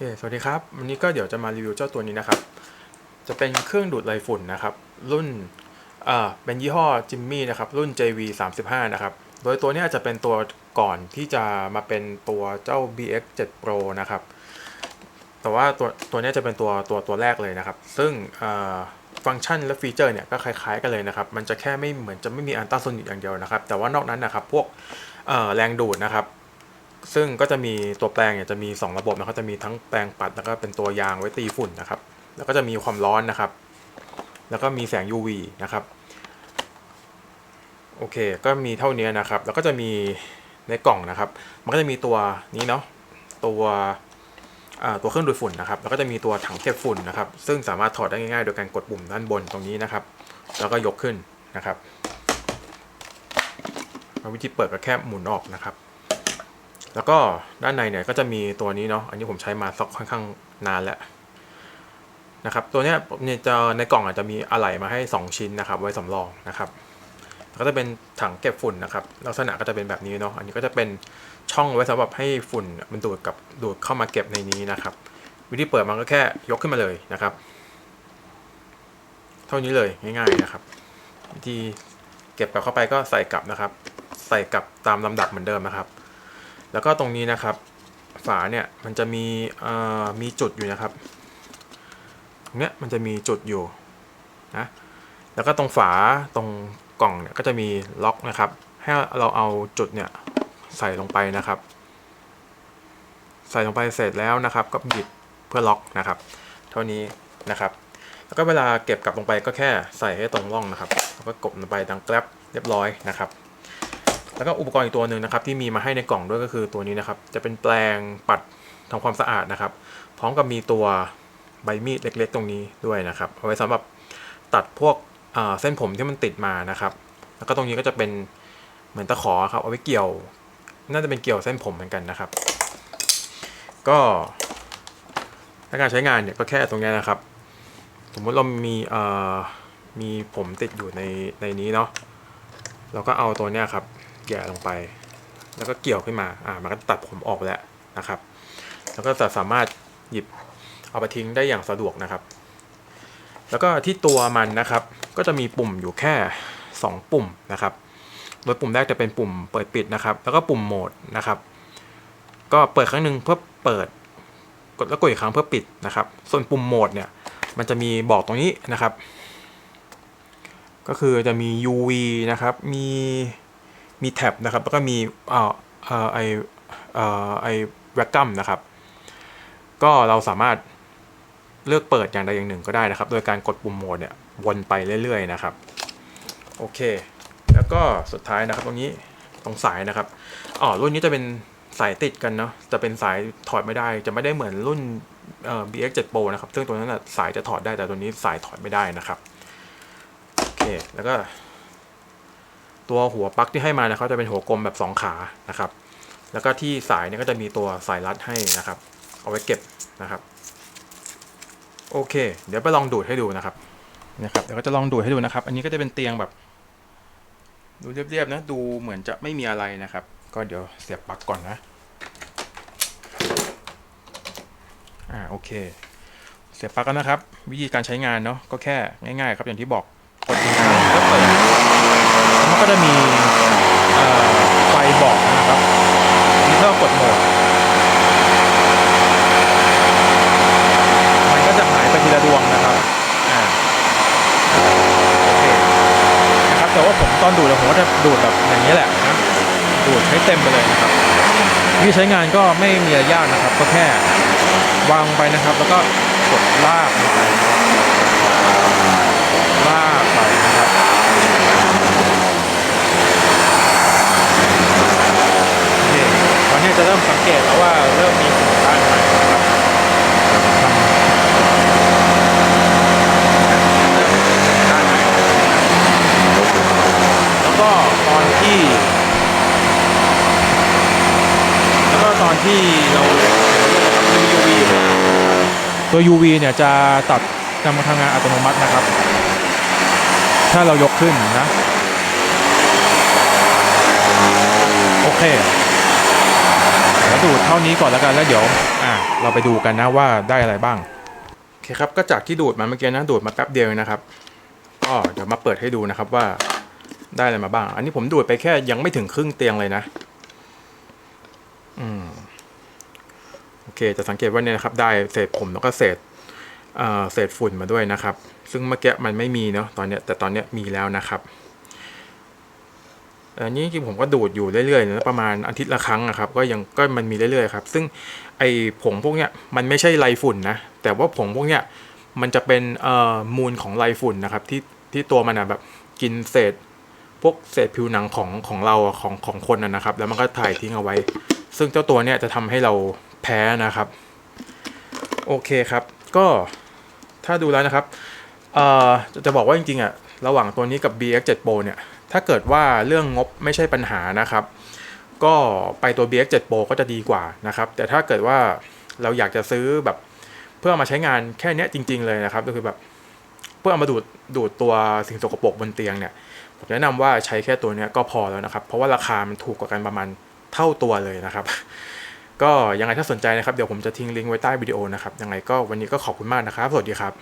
คสวัสดีครับ วันนี้ก็เดี๋ยวจะมารีวิวเจ้าตัวนี้นะครับ จะเป็นเครื่องดูดไรฝุ่นนะครับ รุ่นอ่าเป็นยี่ห้อจิมมี่นะครับ รุ่น JV 35นะครับ โดยตัวนี้ยจะเป็นตัวก่อนที่จะมาเป็นตัวเจ้า BX 7 Pro นะครับ แต่ว่าตัวตัวนี้จะเป็นตัวตัวตัวแรกเลยนะครับ ซึ่งฟังก์ชันและฟีเจอร์เนี่ยก็คล้ายๆกันเลยนะครับ มันจะแค่ไม่เหมือนจะไม่มีอันต้าโซนิกอย่างเดียวนะครับ แต่ว่านอกนั้นนะครับ พวกแรงดูดนะครับ ซึ่งก็จะมีตัวแปลงเนี่ยจะมี 2 ระบบนะครับจะมีทั้งแปลงปัดแล้วก็เป็นตัวยางไว้ตีฝุ่นนะครับ แล้วก็จะมีความร้อนนะครับ แล้วก็มีแสง UV นะครับโอเค ก็มีเท่านี้นะครับ แล้วก็จะมีในกล่องนะครับ มันก็จะมีตัวนี้เนาะตัวอ่าตัวเครื่องดูดฝุ่นนะครับ แล้วก็จะมีตัวถังเก็บฝุ่นนะครับ ซึ่งสามารถถอดได้ง่ายๆ โดยการกดปุ่มด้านบนตรงนี้นะครับ แล้วก็ยกขึ้นนะครับวิธีเปิดก็แค่หมุนออกนะครับ แล้วก็ด้านในเนี่ยก็จะมีตัวนี้เนาะ อันนี้ผมใช้มาสักค่อนข้างนานแล้วนะครับ ตัวเนี้ยเนี่ยจะในกล่องอาจจะมีอะไหล่มาให้ 2 ชิ้นนะครับ ไว้สำรองนะครับ ก็จะเป็นถังเก็บฝุ่นนะครับ ลักษณะก็จะเป็นแบบนี้เนาะ อันนี้ก็จะเป็นช่องไว้สำหรับให้ฝุ่นมันดูดกับดูดเข้ามาเก็บในนี้นะครับ วิธีเปิดมันก็แค่ยกขึ้นมาเลยนะครับ เท่านี้เลยง่าย ๆนะครับ วิธีเก็บกลับเข้าไปก็ใส่กลับนะครับ ใส่กลับตามลำดับเหมือนเดิมนะครับ แล้วก็ตรงนี้นะครับ ฝาเนี่ยมันจะมีมีจุดอยู่นะครับตรงเนี้ยมันจะมีจุดอยู่นะแล้วก็ตรงฝาตรงกล่องเนี่ยก็จะมีล็อกนะครับ ให้เราเอาจุดเนี่ยใส่ลงไปนะครับ ใส่ลงไปเสร็จแล้วนะครับ ก็หยิบเพื่อล็อกนะครับ เท่านี้นะครับ แล้วก็เวลาเก็บกลับลงไปก็แค่ใส่ให้ตรงร่องนะครับแล้วก็กดลงไปดังแกลบเรียบร้อยนะครับ แล้วก็อุปกรณ์อีกตัวหนึ่งนะครับที่มีมาให้ในกล่องด้วยก็คือตัวนี้นะครับ จะเป็นแปลงปัดทำความสะอาดนะครับ พร้อมกับมีตัวใบมีดเล็ก ๆ ตรงนี้ด้วยนะครับ เอาไว้สำหรับตัดพวกเส้นผมที่มันติดมานะครับ แล้วก็ตรงนี้ก็จะเป็นเหมือนตะขอครับเอาไว้เกี่ยว น่าจะเป็นเกี่ยวเส้นผมเหมือนกันนะครับ ก็ในการใช้งานเนี่ยก็แค่ตรงนี้นะครับ สมมติเรามีมีผมติดอยู่ในในนี้เนาะเราก็เอาตัวเนี้ยครับ แย่ลงไป แล้วก็เกี่ยวขึ้นมา อ่า มันก็ตัดผมออกไปแล้วนะครับ แล้วก็จะสามารถหยิบเอาไปทิ้งได้อย่างสะดวกนะครับ แล้วก็ที่ตัวมันนะครับ ก็จะมีปุ่มอยู่แค่ 2 ปุ่มนะครับ โดยปุ่มแรกจะเป็นปุ่มเปิดปิดนะครับ แล้วก็ปุ่มโหมดนะครับ ก็เปิดครั้งหนึ่งเพื่อเปิด กดแล้วกดอีกครั้งเพื่อปิดนะครับ ส่วนปุ่มโหมดเนี่ย มันจะมีบอกตรงนี้นะครับ ก็คือจะมี UV นะครับ มี มีแท็บนะครับ แล้วก็มีเอ่อเอ่อไอเอ่อไอแวกกัมนะครับ ก็เราสามารถเลือกเปิดอย่างใดอย่างหนึ่งก็ได้นะครับ โดยการกดปุ่มโหมดเนี่ยวนไปเรื่อยๆนะครับ โอเค แล้วก็สุดท้ายนะครับ ตรงนี้ตรงสายนะครับอ๋อรุ่นนี้จะเป็นสายติดกันเนาะ จะเป็นสายถอดไม่ได้ จะไม่ได้เหมือนรุ่นเอ่อ BX 7 Pro นะครับ ซึ่งตัวนั้นนะสายจะถอดได้แต่ตัวนี้สายถอดไม่ได้นะครับ โอเค แล้วก็ ตัวหัวปลั๊กที่ให้มาเนะครับจะเป็นหัวกลมแบบ 2 ขานะครับ แล้วก็ที่สายเนี่ยก็จะมีตัวสายรัดให้นะครับ เอาไว้เก็บนะครับโอเค เดี๋ยวไปลองดูดให้ดูนะครับนะครับเดี๋ยวก็จะลองดูดให้ดูนะครับ อันนี้ก็จะเป็นเตียงแบบ ดูเรียบๆนะ ดูเหมือนจะไม่มีอะไรนะครับ ก็เดี๋ยวเสียบปลั๊กก่อนนะอ่าโอเค เสียบปลั๊กแล้วนะครับ วิธีการใช้งานเนาะก็แค่ง่ายๆครับอย่างที่บอกกดตรงกลางแล้วเปิด ก็จะมีไฟบอกนะครับนี่ถ้ากดโหมด มันก็จะหายไปทีละดวงนะครับอ่าโอเคนะครับแต่ว่าผมตอนดูดผมก็จะดูดแบบอย่างนี้แหละนะดูดใช้เต็มไปเลยนะครับวิธีใช้งานก็ไม่มีอะไรยากนะครับ ก็แค่วางไปนะครับ แล้วก็กดลากไปนะครับลากไปนะครับ โอเคตอนนี้ จะเกตแล้วว่าเริ่มมีฝุ่นด้านในนะครับด้านในแล้วก็ตอนที่ แล้วก็ตอนที่เรามี UV ตัว UV เนี่ยจะตัดนำมาทำงานอัตโนมัตินะครับ ถ้าเรายกขึ้นนะ โอเค เดี๋ยวดูดเท่านี้ก่อนแล้วกันแล้วเดี๋ยวอ่าเราไปดูกันนะว่าได้อะไรบ้างโอเคครับก็จากที่ดูดมาเมื่อกี้นะดูดมาแป๊บเดียวนะครับก็เดี๋ยวมาเปิดให้ดูนะครับว่าได้อะไรมาบ้าง อันนี้ผมดูดไปแค่ยังไม่ถึงครึ่งเตียงเลยนะอืมโอเคจะสังเกตว่าเนี่ยนะครับได้เศษผมแล้วก็เศษเอ่อเศษฝุ่นมาด้วยนะครับ ซึ่งเมื่อกี้มันไม่มีเนาะตอนเนี้ยแต่ตอนเนี้ยมีแล้วนะครับ อันนี้จริงๆผมก็ดูดอยู่เรื่อยๆนะประมาณอาทิตย์ละครั้งนะครับ ก็ยังก็มันมีเรื่อยๆครับ ซึ่งไอผงพวกเนี้ยมันไม่ใช่ไรฝุ่นนะ แต่ว่าผงพวกเนี้ยมันจะเป็นเอ่อมูลของไรฝุ่นนะครับที่ที่ตัวมันอะแบบกินเศษพวกเศษผิวหนังของของเราของของคนนะนะครับ แล้วมันก็ถ่ายทิ้งเอาไว้ ซึ่งเจ้าตัวเนี้ยจะทำให้เราแพ้นะครับ โอเคครับ ก็ถ้าดูแล้วนะครับเอ่อจะจะบอกว่าจริงๆอะระหว่างตัวนี้กับ BX7 Pro เนี่ย ถ้าเกิดว่าเรื่องงบไม่ใช่ปัญหานะครับ ก็ไปตัว BX7 Pro ก็จะดีกว่านะครับ แต่ถ้าเกิดว่าเราอยากจะซื้อแบบเพื่อมาใช้งานแค่นี้จริง ๆ เลยนะครับ ก็คือแบบเพื่อเอามาดูดดูดตัวสิ่งสกปรกบนเตียงเนี่ยผมแนะนำว่าใช้แค่ตัวนี้ก็พอแล้วนะครับ เพราะว่าราคามันถูกกว่ากันประมาณเท่าตัวเลยนะครับ ก็ยังไงถ้าสนใจนะครับ เดี๋ยวผมจะทิ้งลิงก์ไว้ใต้วิดีโอนะครับ ยังไงก็วันนี้ก็ขอบคุณมากนะครับ สวัสดีครับ